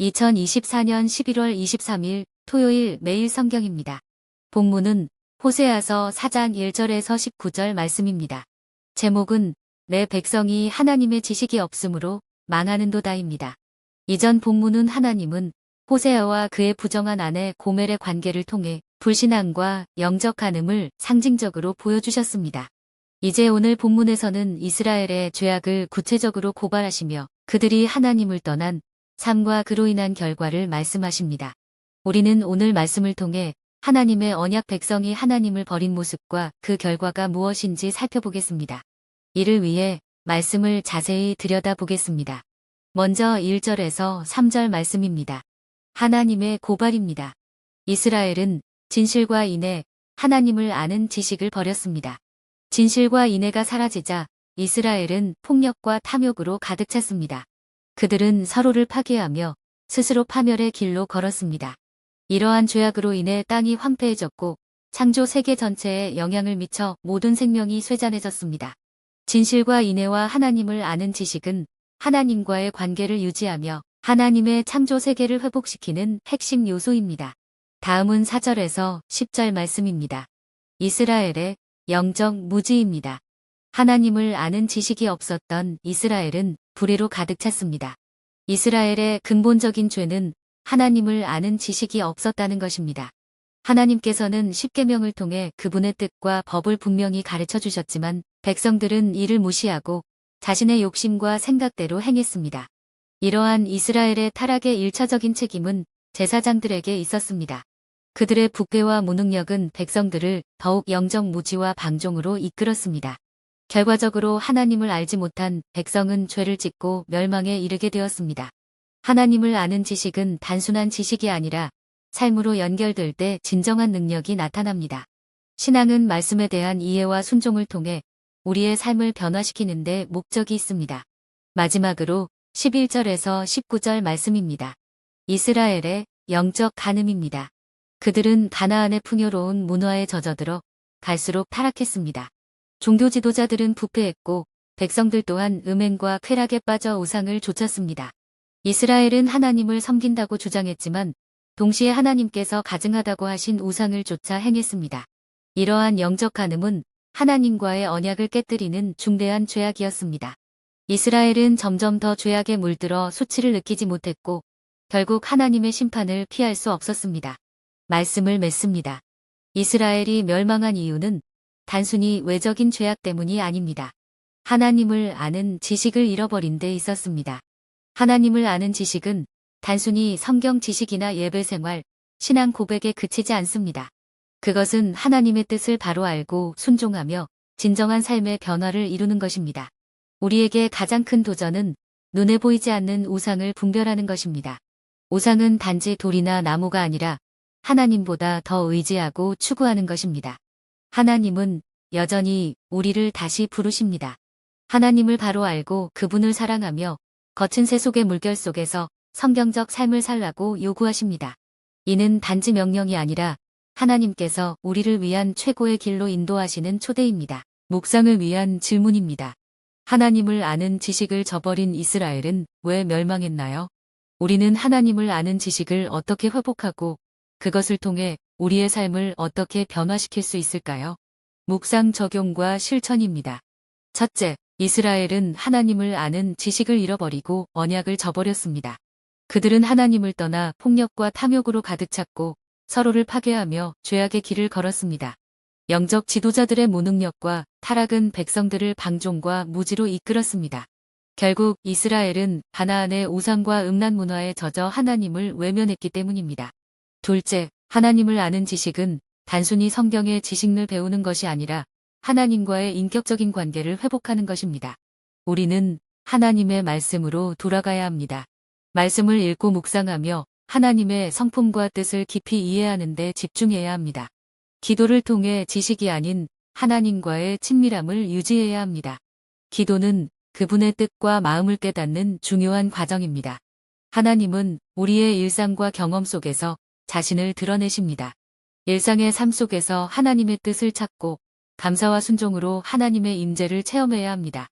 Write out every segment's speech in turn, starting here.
2024년 11월 23일 토요일 매일 성경입니다. 본문은 호세아서 4장 1절에서 19절 말씀입니다. 제목은 내 백성이 하나님의 지식이 없으므로 망하는도다입니다. 이전 본문은 하나님은 호세아와 그의 부정한 아내 고멜의 관계를 통해 불신앙과 영적 간음을 상징적으로 보여주셨습니다. 이제 오늘 본문에서는 이스라엘의 죄악을 구체적으로 고발하시며 그들이 하나님을 떠난 삶과 그로 인한 결과를 말씀하십니다. 우리는 오늘 말씀을 통해 하나님의 언약 백성이 하나님을 버린 모습과 그 결과가 무엇인지 살펴보겠습니다. 이를 위해 말씀을 자세히 들여다보겠습니다. 먼저 1절에서 3절 말씀입니다. 하나님의 고발입니다. 이스라엘은 진실과 인애, 하나님을 아는 지식을 버렸습니다. 진실과 인애가 사라지자 이스라엘은 폭력과 탐욕으로 가득 찼습니다. 그들은 서로를 파괴하며 스스로 파멸의 길로 걸었습니다. 이러한 죄악으로 인해 땅이 황폐해졌고 창조 세계 전체에 영향을 미쳐 모든 생명이 쇠잔해졌습니다. 진실과 인애와 하나님을 아는 지식은 하나님과의 관계를 유지하며 하나님의 창조 세계를 회복시키는 핵심 요소입니다. 다음은 4절에서 10절 말씀입니다. 이스라엘의 영적 무지입니다. 하나님을 아는 지식이 없었던 이스라엘은 불의로 가득 찼습니다. 이스라엘의 근본적인 죄는 하나님을 아는 지식이 없었다는 것입니다. 하나님께서는 십계명을 통해 그분의 뜻과 법을 분명히 가르쳐 주셨지만 백성들은 이를 무시하고 자신의 욕심과 생각대로 행했습니다. 이러한 이스라엘의 타락의 일차적인 책임은 제사장들에게 있었습니다. 그들의 부패와 무능력은 백성들을 더욱 영적 무지와 방종으로 이끌었습니다. 결과적으로 하나님을 알지 못한 백성은 죄를 짓고 멸망에 이르게 되었습니다. 하나님을 아는 지식은 단순한 지식이 아니라 삶으로 연결될 때 진정한 능력이 나타납니다. 신앙은 말씀에 대한 이해와 순종을 통해 우리의 삶을 변화시키는 데 목적이 있습니다. 마지막으로 11절에서 19절 말씀입니다. 이스라엘의 영적 간음입니다. 그들은 가나안의 풍요로운 문화에 젖어들어 갈수록 타락했습니다. 종교 지도자들은 부패했고 백성들 또한 음행과 쾌락에 빠져 우상을 좇았습니다. 이스라엘은 하나님을 섬긴다고 주장했지만 동시에 하나님께서 가증하다고 하신 우상을 쫓아 행했습니다. 이러한 영적 간음은 하나님과의 언약을 깨뜨리는 중대한 죄악이었습니다. 이스라엘은 점점 더 죄악에 물들어 수치를 느끼지 못했고 결국 하나님의 심판을 피할 수 없었습니다. 말씀을 맺습니다. 이스라엘이 멸망한 이유는 단순히 외적인 죄악 때문이 아닙니다. 하나님을 아는 지식을 잃어버린 데 있었습니다. 하나님을 아는 지식은 단순히 성경 지식이나 예배 생활, 신앙 고백에 그치지 않습니다. 그것은 하나님의 뜻을 바로 알고 순종하며 진정한 삶의 변화를 이루는 것입니다. 우리에게 가장 큰 도전은 눈에 보이지 않는 우상을 분별하는 것입니다. 우상은 단지 돌이나 나무가 아니라 하나님보다 더 의지하고 추구하는 것입니다. 하나님은 여전히 우리를 다시 부르십니다. 하나님을 바로 알고 그분을 사랑하며 거친 세속의 물결 속에서 성경적 삶을 살라고 요구하십니다. 이는 단지 명령이 아니라 하나님께서 우리를 위한 최고의 길로 인도하시는 초대입니다. 묵상을 위한 질문입니다. 하나님을 아는 지식을 저버린 이스라엘은 왜 멸망했나요? 우리는 하나님을 아는 지식을 어떻게 회복하고 그것을 통해 우리의 삶을 어떻게 변화시킬 수 있을까요? 묵상 적용과 실천입니다. 첫째, 이스라엘은 하나님을 아는 지식을 잃어버리고 언약을 저버렸습니다. 그들은 하나님을 떠나 폭력과 탐욕으로 가득 찼고 서로를 파괴하며 죄악의 길을 걸었습니다. 영적 지도자들의 무능력과 타락은 백성들을 방종과 무지로 이끌었습니다. 결국 이스라엘은 바나안의 우상과 음란 문화에 젖어 하나님을 외면했기 때문입니다. 둘째, 하나님을 아는 지식은 단순히 성경의 지식을 배우는 것이 아니라 하나님과의 인격적인 관계를 회복하는 것입니다. 우리는 하나님의 말씀으로 돌아가야 합니다. 말씀을 읽고 묵상하며 하나님의 성품과 뜻을 깊이 이해하는 데 집중해야 합니다. 기도를 통해 지식이 아닌 하나님과의 친밀함을 유지해야 합니다. 기도는 그분의 뜻과 마음을 깨닫는 중요한 과정입니다. 하나님은 우리의 일상과 경험 속에서 자신을 드러내십니다. 일상의 삶 속에서 하나님의 뜻을 찾고 감사와 순종으로 하나님의 임재를 체험해야 합니다.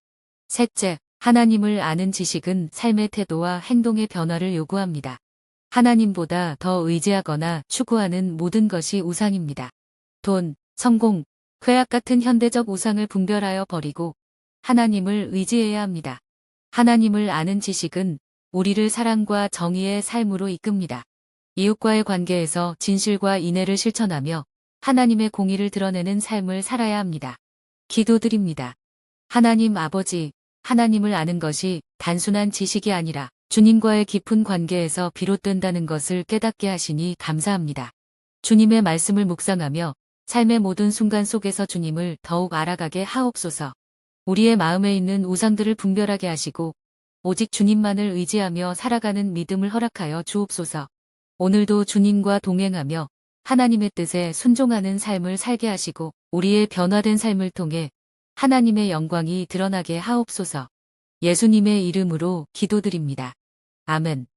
셋째, 하나님을 아는 지식은 삶의 태도와 행동의 변화를 요구합니다. 하나님보다 더 의지하거나 추구하는 모든 것이 우상입니다. 돈, 성공, 쾌락 같은 현대적 우상을 분별하여 버리고 하나님을 의지해야 합니다. 하나님을 아는 지식은 우리를 사랑과 정의의 삶으로 이끕니다. 이웃과의 관계에서 진실과 인애를 실천하며 하나님의 공의를 드러내는 삶을 살아야 합니다. 기도드립니다. 하나님 아버지, 하나님을 아는 것이 단순한 지식이 아니라 주님과의 깊은 관계에서 비롯된다는 것을 깨닫게 하시니 감사합니다. 주님의 말씀을 묵상하며 삶의 모든 순간 속에서 주님을 더욱 알아가게 하옵소서. 우리의 마음에 있는 우상들을 분별하게 하시고 오직 주님만을 의지하며 살아가는 믿음을 허락하여 주옵소서. 오늘도 주님과 동행하며 하나님의 뜻에 순종하는 삶을 살게 하시고 우리의 변화된 삶을 통해 하나님의 영광이 드러나게 하옵소서. 예수님의 이름으로 기도드립니다. 아멘.